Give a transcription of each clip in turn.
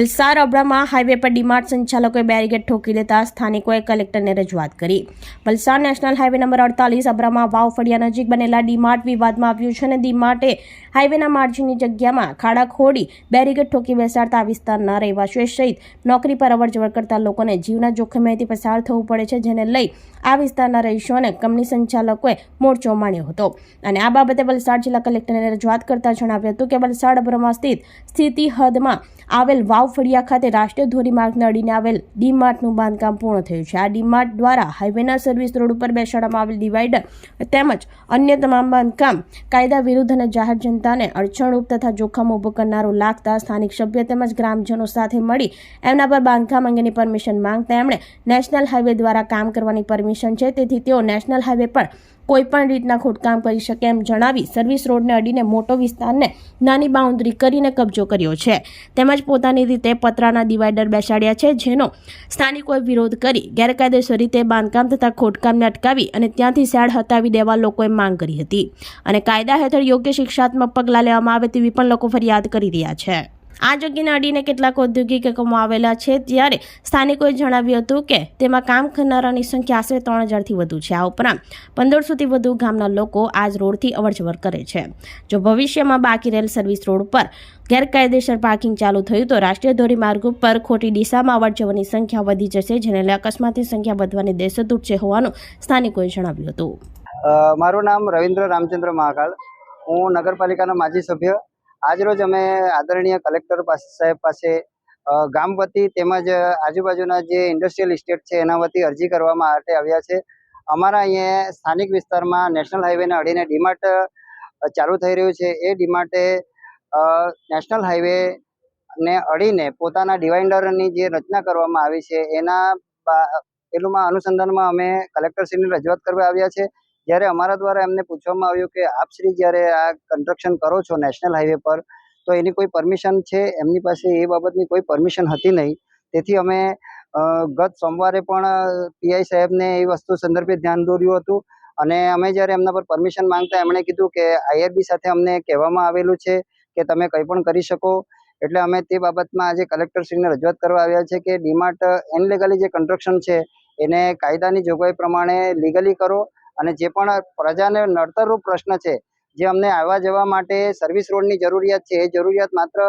Valsad અબડામાં highway પર ડીમાર્ટ સંચાલકોએ બેરીગેડ ઠોકી લેતા સ્થાનિકોએ કલેક્ટરને રજૂઆત કરી. વલસાડ નેશનલ હાઈવે નંબર અડતાલીસ અબડામાં વાવ ફળિયા નજીક બનેલા ડીમાર્ટ વિવાદમાં આવ્યું છે અને ડીમાર્ટે હાઈવેના માર્જિનની જગ્યામાં ખાડા ખોડી બેરીગેડ ઠોકી બેસાડતા વિસ્તારના રહેવાસીઓ સહિત નોકરી પર અવરજવર કરતા લોકોને જીવના જોખમેથી પસાર થવું પડે છે, જેને લઈ આ વિસ્તારના રહીશોને કંપની સંચાલકોએ મોરચો માણ્યો હતો. અને આ બાબતે વલસાડ જિલ્લા કલેક્ટરને રજૂઆત કરતા જણાવ્યું હતું કે વલસાડ અબ્રમા સ્થિત સ્થિતિ હદમાં આવેલ વાવ ફળિયા ખાતે રાષ્ટ્રીય ધોરીમાર્ગ અડીને આવેલ ડીમાર્ટનું બાંધકામ પૂર્ણ થયું છે. આ ડીમાર્ટ દ્વારા હાઈવેના સર્વિસ રોડ ઉપર બેસાડવામાં આવેલ ડિવાઈડર તેમજ અન્ય તમામ બાંધકામ કાયદા વિરુદ્ધ અને જાહેર જનતાને અડચણરૂપ તથા જોખમ ઊભું કરનારું લાગતા સ્થાનિક સભ્ય તેમજ ગ્રામજનો સાથે મળી એમના પર બાંધકામ અંગેની પરમિશન માંગતા એમણે નેશનલ હાઈવે દ્વારા કામ કરવાની પરમિશન છે. તેથી તેઓ નેશનલ હાઈવે પર કોઈ પણ રીતના ખોટકામ કરી શકે એમ જણાવી સર્વિસ રોડને અડીને મોટો વિસ્તારને નાની બાઉન્ડ્રી કરીને કબજો કર્યો છે. તેમજ પોતાની રીતે પતરાના ડિવાઈડર બેસાડ્યા છે, જેનો સ્થાનિકોએ વિરોધ કરી ગેરકાયદેસર રીતે બાંધકામ તથા ખોટકામને અટકાવી અને ત્યાંથી શેડ હટાવી દેવા લોકોએ માંગ કરી હતી. અને કાયદા હેઠળ યોગ્ય શિક્ષાત્મક પગલાં લેવામાં આવે તેવી પણ લોકો ફરિયાદ કરી રહ્યા છે. આ જગ્યાને અડીને કેટલાક ઔદ્યોગિક એકમો આવેલા છે, ત્યારે સ્થાનિકોએ જણાવ્યું હતું કે તેમાં કામ કરનારાની સંખ્યા આશરે ત્રણ હજારથી વધુ છે. આ ઉપરાંત પંદરસોથી વધુ ગામના લોકો આ જ રોડથી અવરજવર કરે છે. જો ભવિષ્યમાં બાકી રહેલ સર્વિસ રોડ પર ગેરકાયદેસર પાર્કિંગ ચાલુ થયું તો રાષ્ટ્રીય ધોરીમાર્ગ ઉપર ખોટી દિશામાં અવરજવરની સંખ્યા વધી જશે, જેને લઈ અકસ્માતની સંખ્યા વધવાની દેશો તૂટશે હોવાનું સ્થાનિકોએ જણાવ્યું હતું. મારું નામ રવિન્દ્ર રામચંદ્ર મહાકાળ હું નગરપાલિકાના માજી સભ્ય આજરોજ અમે આદરણીય કલેક્ટર પાસે, સાહેબ પાસે ગામ વતી તેમજ આજુબાજુના જે ઇન્ડસ્ટ્રીયલ ઇસ્ટેટ છે એના વતી અરજી કરવા માટે આવ્યા છે. અમારા અહીંયા સ્થાનિક વિસ્તારમાં નેશનલ હાઈવેને અડીને ડીમાર્ટ ચાલુ થઈ રહ્યું છે. એ ડીમાર્ટે નેશનલ હાઈવે ને અડીને પોતાના ડિવાઇન્ડરની જે રચના કરવામાં આવી છે એના પેલુંમાં અનુસંધાનમાં અમે કલેક્ટરશ્રીની રજૂઆત કરવા આવ્યા છે. જ્યારે અમારા દ્વારા એમને પૂછવામાં આવ્યું કે આપ શ્રી જ્યારે આ કન્સ્ટ્રક્શન કરો છો નેશનલ હાઈવે પર, તો એની કોઈ પરમિશન છે? એમની પાસે એ બાબતની કોઈ પરમિશન હતી નહીં. તેથી અમે ગત સોમવારે પણ પીઆઈ સાહેબને એ વસ્તુ સંદર્ભે ધ્યાન દોર્યું હતું અને અમે જ્યારે એમના પર પરમિશન માંગતા એમણે કીધું કે આઈઆરબી સાથે અમને કહેવામાં આવેલું છે કે તમે કંઈ પણ કરી શકો. એટલે અમે તે બાબતમાં આજે કલેક્ટરશ્રીને રજૂઆત કરવા આવ્યા છે કે ડીમાર્ટ ઇનલીગલી જે કન્સ્ટ્રક્શન છે, એને કાયદાની જોગવાઈ પ્રમાણે લીગલી કરો. અને જે પણ પ્રજાને નડતરરૂપ પ્રશ્ન છે, જે અમને આવવા જવા માટે સર્વિસ રોડની જરૂરિયાત છે, એ જરૂરિયાત માત્ર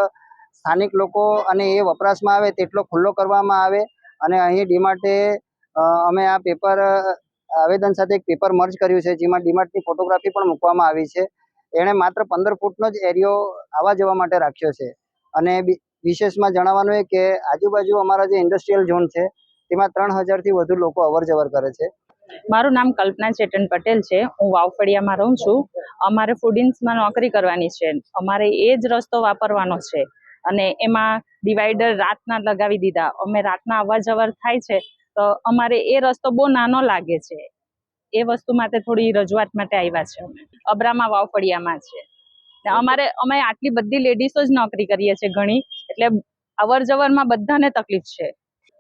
સ્થાનિક લોકો અને એ વપરાશમાં આવે તેટલો ખુલ્લો કરવામાં આવે અને અહીં ડીમાર્ટે અમે આ પેપર આવેદન સાથે એક પેપર મર્જ કર્યું છે, જેમાં ડીમાર્ટની ફોટોગ્રાફી પણ મૂકવામાં આવી છે. એણે માત્ર પંદર ફૂટનો જ એરિયો આવવા જવા માટે રાખ્યો છે. અને વિશેષમાં જણાવવાનું એ કે આજુબાજુ અમારા જે ઇન્ડસ્ટ્રીયલ ઝોન છે, તેમાં ત્રણ હજારથી વધુ લોકો અવર જવર કરે છે. મારું નામ કલ્પના ચેતન પટેલ છે. હું વાવફળિયામાં રહું છું. અમારે ફૂડિન્સમાં નોકરી કરવાની છે. અમારે એ જ રસ્તો વાપરવાનો છે. અને એમાં ડિવાઈડર રાતના લગાવી દીધા. અમે રાતના અવર થાય છે, તો અમારે એ રસ્તો બહુ નાનો લાગે છે. એ વસ્તુ માટે થોડી રજૂઆત માટે આવ્યા છે અમે. અબ્રામા વાવફળિયામાં છે. અમારે, અમે આટલી બધી લેડીઝો જ નોકરી કરીએ છીએ ઘણી. એટલે અવર જવરમાં બધાને તકલીફ છે.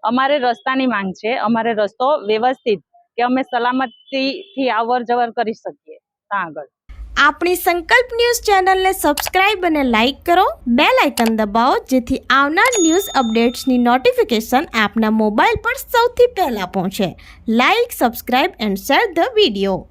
અમારે રસ્તાની માંગ છે. અમારે રસ્તો વ્યવસ્થિત કે અમે સલામતીથી અવર જવર કરી શકીએ. ત્યાં આગળ. આપણી સંકલ્પ ન્યૂઝ ચેનલને સબસ્ક્રાઇબ અને લાઇક કરો. બે લાઇકન દબાવો, જેથી આવનાર ન્યૂઝ અપડેટ્સની નોટિફિકેશન આપના મોબાઈલ પર સૌથી પહેલાં પહોંચે. Like, subscribe and share the video.